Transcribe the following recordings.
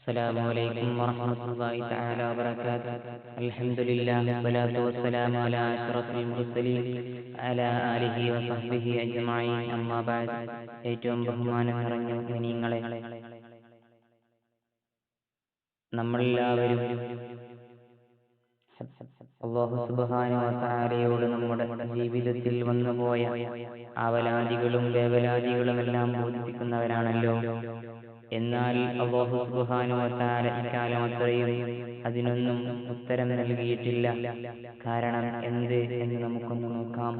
السلام عليكم ورحمة الله تعالى وبركاته الحمد لله والصلاة والسلام على أشرف المرسلين على آله وصحبه أجمعين أما بعد ഏറ്റവും ബഹുമാനം നിറഞ്ഞ മുഅ്മിനീങ്ങളെ നമ്മളെല്ലാവരും അള്ളാഹു സുബ്ഹാനഹു വ തആലയോട് നമ്മുടെ ജീവിതത്തിൽ വന്നുപോയ ആവലാദികളും വേവലാദികളും എല്ലാം ബോധിപ്പിക്കുന്നവരാണല്ലോ എന്നാൽ അള്ളാഹു തആല ഇക്കാലം അത്രയും അതിനൊന്നും ഉത്തരം നൽകിയിട്ടില്ല. കാരണം എന്ത് എന്ന് നമുക്കൊന്ന് നോക്കാം.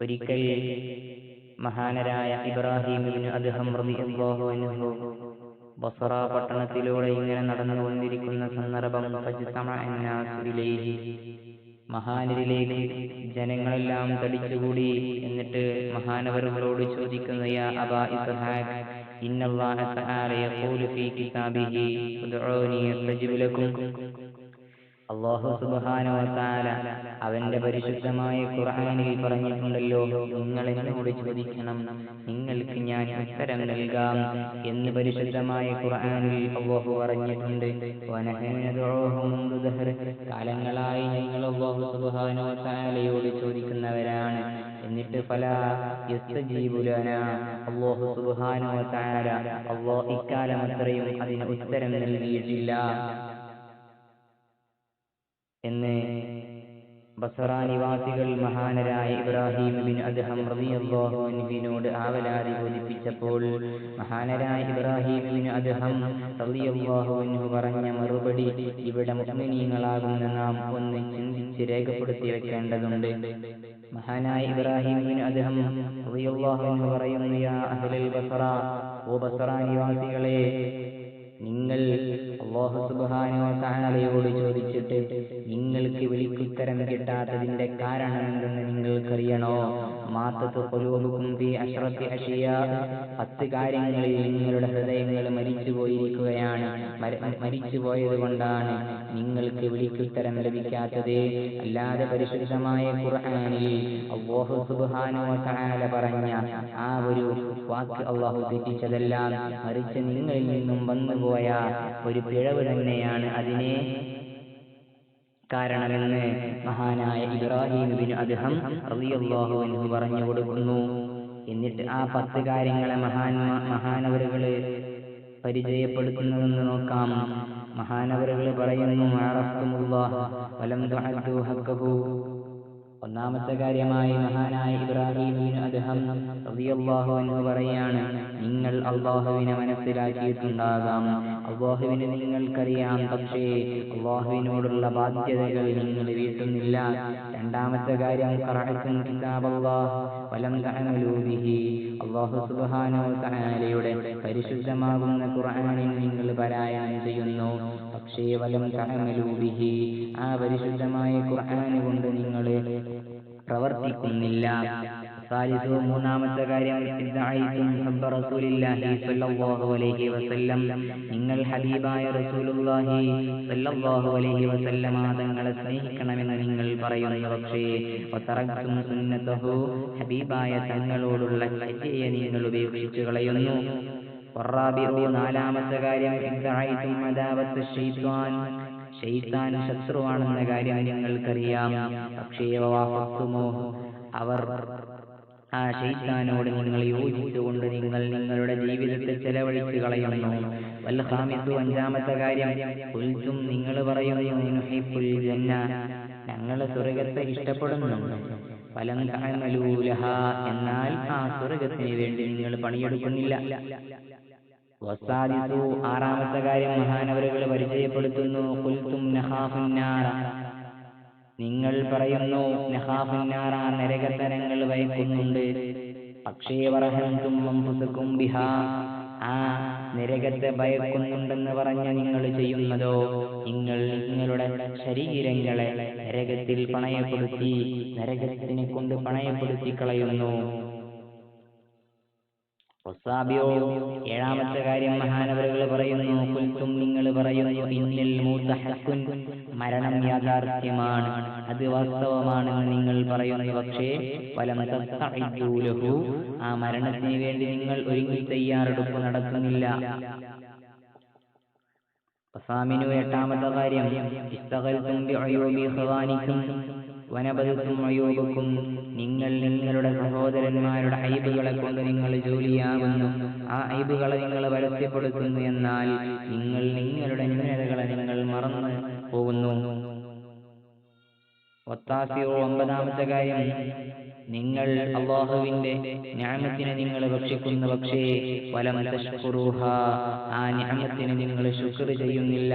ഒരിക്കൽ മഹാനരായ ഇബ്രാഹിം അൻഹു ബസറ പട്ടണത്തിലൂടെ ഇങ്ങനെ നടന്നു നടന്നുകൊണ്ടിരിക്കുന്ന സന്ദർഭം മഹാനരിലേക്ക് ജനങ്ങളെല്ലാം തടിച്ചുകൂടി എന്നിട്ട് മഹാനവറുകളോട് ചോദിക്കുന്നു യാ الله تعالى يقول في كتابه ادعوني കിതാബിഹി لكم. അള്ളാഹു സുബ്ഹാനഹു വ അവന്റെ പരിശുദ്ധമായ ഖുർആനിൽ പറഞ്ഞിട്ടുണ്ടല്ലോ നിങ്ങൾ എന്നോട് ചോദിക്കണം നിങ്ങൾക്ക് ഞാൻ ഉത്തരം നൽകാം എന്ന് പരിശുദ്ധമായ ഖുർആനിൽ അള്ളാഹു പറഞ്ഞിട്ടുണ്ട്. കാലങ്ങളായി നിങ്ങൾ അള്ളാഹു സുബ്ഹാനഹു വ ചോദിക്കുന്നവരാണ്. എന്നിട്ട് ഫല യസ്തജീബു അല്ലാഹു സുബ്ഹാനഹു വ തആല അള്ളാഹു ഇക്കാലം അത്രയും അതിന് ഉത്തരം നൽകിയിട്ടില്ല. എന്ന് ബസറ നിവാസികൾ മഹാനരായ ഇബ്രാഹിം ബിൻ അദ്ഹം റളിയല്ലാഹു അൻഹുവിനോട് ആവലാതി ബോധിപ്പിച്ചപ്പോൾ മഹാനരായ ഇബ്രാഹിം ബിൻ അദ്ഹം റളിയല്ലാഹു അൻഹു പറഞ്ഞ മറുപടി ഇവിടെ മുഅ്മിനീങ്ങളാകുന്ന നാം ഒന്ന് ചിന്തിച്ച് രേഖപ്പെടുത്തി വെക്കേണ്ടതുണ്ട്. മഹാനായ ഇബ്രാഹിമിന് അദ്ദേഹം അൻഹു പറയുന്നു ബസറ നിവാസികളെ നിങ്ങൾ അള്ളാഹു സുബ്ഹാനഹു വ ചോദിച്ചിട്ട് നിങ്ങൾക്ക് വിളിക്കുത്തരം കിട്ടാത്തതിന്റെ കാരണം എന്തെന്ന് നിങ്ങൾക്കറിയണോ? പത്ത് കാര്യങ്ങളിൽ നിങ്ങളുടെ ഹൃദയങ്ങൾ മരിച്ചു പോയിരിക്കുകയാണ്. മരിച്ചു പോയത് കൊണ്ടാണ് നിങ്ങൾക്ക് വിളിക്കുത്തരം ലഭിക്കാത്തത്. അല്ലാതെ പരിശുദ്ധമായ ഖുർആനിൽ അല്ലാഹു സുബ്ഹാനഹു വ തആല പറഞ്ഞ ആ ഒരു വാക്ക് അള്ളാഹു തെറ്റിച്ചതെല്ലാം മറിച്ച് നിങ്ങളിൽ നിന്നും വന്നുപോയ ഒരു പിഴവ് തന്നെയാണ് അതിനെ. കാരണമെന്ന് മഹാനായ ഇബ്രാഹിം ബിൻ അദ്ഹം റളിയല്ലാഹു പറഞ്ഞു കൊടുക്കുന്നു. എന്നിട്ട് ആ പത്ത് കാര്യങ്ങളെ മഹാൻ മഹാനവറുകൾ പരിചയപ്പെടുത്തുന്നതെന്ന് നോക്കാം. മഹാനവറുകൾ പറയുന്നു ഒന്നാമത്തെ കാര്യമായി മഹാനായ ഇബ്രാഹിം അദ്ദേഹം റളിയല്ലാഹു അൻഹു പറയാണ് നിങ്ങൾ അള്ളാഹുവിനെ മനസ്സിലാക്കിയിട്ടുണ്ടാകാം. അള്ളാഹുവിനെ നിങ്ങൾക്കറിയാം. പക്ഷേ അള്ളാഹുവിനോടുള്ള ബാധ്യതകൾ നിങ്ങൾ വീട്ടുന്നില്ല. രണ്ടാമത്തെ കാര്യം അള്ളാഹു സുബ്ഹാനഹു തആലയുടെ പരിശുദ്ധമാകുന്ന ഖുർആനിൽ നിങ്ങൾ പാരായണം ചെയ്യുന്നു. പക്ഷേ വലം തഅമലൂ ബിഹി. ആ പരിശുദ്ധമായ ഖുർആൻ കൊണ്ട് നിങ്ങൾ പ്രവർത്തിക്കുന്നില്ല. മൂന്നാമത്തെ കാര്യം നിങ്ങൾ ഹബീബായ തങ്ങളെ സ്നേഹിക്കണമെന്ന് നിങ്ങൾ പറയുന്നു. പക്ഷേ ഹബീബായ തങ്ങളോടുള്ള ചര്യയെ നിങ്ങൾ ഉപേക്ഷിച്ചു കളയുന്നു. നാലാമത്തെ കാര്യം ഷെയ്ത്താൻ ശത്രുവാണെന്ന കാര്യം നിങ്ങൾക്കറിയാം. പക്ഷേ അവർ ആ ഷെയ്ത്താനോട് നിങ്ങൾ യോജിച്ചുകൊണ്ട് നിങ്ങൾ നിങ്ങളുടെ ജീവിതത്തെ ചെലവഴിച്ചു കളയുന്നു. വല്ലഹാമിത്തു അഞ്ചാമത്തെ കാര്യം നിങ്ങൾ പറയുന്നു ജന്ന ഞങ്ങൾ സ്വർഗത്തെ ഇഷ്ടപ്പെടുന്നു. ഫലം എന്നാൽ ആ സ്വർഗത്തിന് വേണ്ടി നിങ്ങൾ പണിയെടുക്കുന്നില്ല. ആറാമത്തെ കാര്യം മഹാനവരുകൾ പരിചയപ്പെടുത്തുന്നു. കുൽത്തും നിങ്ങൾ പറയുന്നു നഹാഫുന്നാറ നരകത്തരങ്ങൾ ഭയക്കുന്നുണ്ട് പക്ഷേ വറഹന്തും ബിഹാ ആ നരകത്തെ ഭയക്കുന്നുണ്ടെന്ന് പറഞ്ഞ നിങ്ങൾ ചെയ്യുന്നതോ? നിങ്ങൾ നിങ്ങളുടെ ശരീരങ്ങളെ നരകത്തിൽ പണയപ്പെടുത്തി നരകത്തിനെ കൊണ്ട് പണയപ്പെടുത്തി കളയുന്നു ഏഴാമത്തെ കാര്യം മഹാനവരുകൾ പറയുന്നു കുൽത്തും നിങ്ങൾ പറയുന്നു ഇന്നിൽ മൂത്തഹക്കുൻ മരണം യാഥാർത്ഥ്യമാണ്. അത് വാസ്തവമാണെന്ന് നിങ്ങൾ പറയുന്നു. പക്ഷേ തസ്തഇദ്ദൂലഹു ആ മരണത്തിന് വേണ്ടി നിങ്ങൾ ഒരുങ്ങി തയ്യാറെടുപ്പ് നടത്തുന്നില്ല. എട്ടാമത്തെ കാര്യം അയൂബക്കും നിങ്ങൾ നിങ്ങളുടെ സഹോദരന്മാരുടെ ഐബുകളെ കൊണ്ട് നിങ്ങൾ ജോലിയാകുന്നു. ആ ഐബുകളെ നിങ്ങൾ പരസ്യപ്പെടുത്തുന്നു എന്നാൽ നിങ്ങൾ നിങ്ങളുടെ ന്യൂനതകളെ നിങ്ങൾ മറന്നു പോകുന്നു. ഒത്താസിയോ ഒമ്പതാമത്തെ കാര്യം നിങ്ങൾ അള്ളാഹുവിന്റെ ന്യാമത്തിനെ നിങ്ങൾ ഭക്ഷിക്കുന്ന. പക്ഷേ ആ ന്യാമത്തിന് നിങ്ങൾ ശുക്ർ ചെയ്യുന്നില്ല.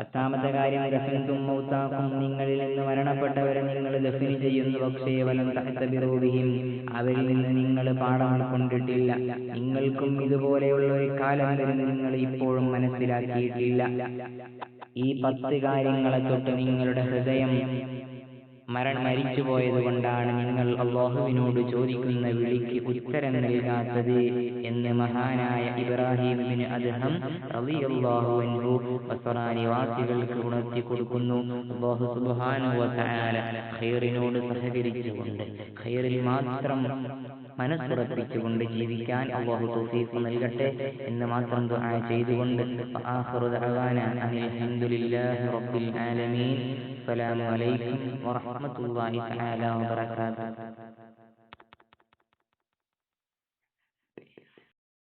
പത്താമത്തെ കാര്യം ദഫൻതും മൗത്താക്കും നിങ്ങളിൽ നിന്ന് മരണപ്പെട്ടവരെ നിങ്ങൾ ദഫിന് ചെയ്യുന്നു. പക്ഷേ വലം തഹത്തബിറൂബിഹിം അവരിൽ നിന്ന് നിങ്ങൾ പാഠം കൊണ്ടിട്ടില്ല. നിങ്ങൾക്കും ഇതുപോലെയുള്ള ഒരു കാലം നിങ്ങൾ ഇപ്പോഴും മനസ്സിലാക്കിയിട്ടില്ല. ഈ പത്ത് കാര്യങ്ങളെ തൊട്ട് നിങ്ങളുടെ ഹൃദയം മരണ മരിച്ചുപോയത് കൊണ്ടാണ് നിങ്ങൾ അള്ളാഹുവിനോട് ചോദിക്കുന്ന വിളിക്ക് ഉത്തരം നൽകാത്തത് എന്ന് മഹാനായ ഇബ്രാഹിം അദ്ദേഹം അദ്ഹം റളിയല്ലാഹു അൻഹു ബസറ നിവാസികൾക്ക് ഉണർത്തി കൊടുക്കുന്നു. സുബ്ഹാനഹു ഖൈറിനോട് സഹകരിച്ചുകൊണ്ട്. ഖൈറിൽ മാത്രം മനസ്സുറപ്പിച്ചുകൊണ്ട് ജീവിക്കാൻ അള്ളാഹു തൗഫീഖ് നൽകട്ടെ എന്ന് മാത്രം ദുആ ചെയ്തുകൊണ്ട് ആഖിറു ദഅവാന അൽഹംദുലില്ലാഹി ഹംദുലില്ലാഹി റബ്ബിൽ ആലമീൻ. അസ്സലാമു അലൈക്കും വറഹ്മത്തുള്ളാഹി തആല വബറകാതുഹു.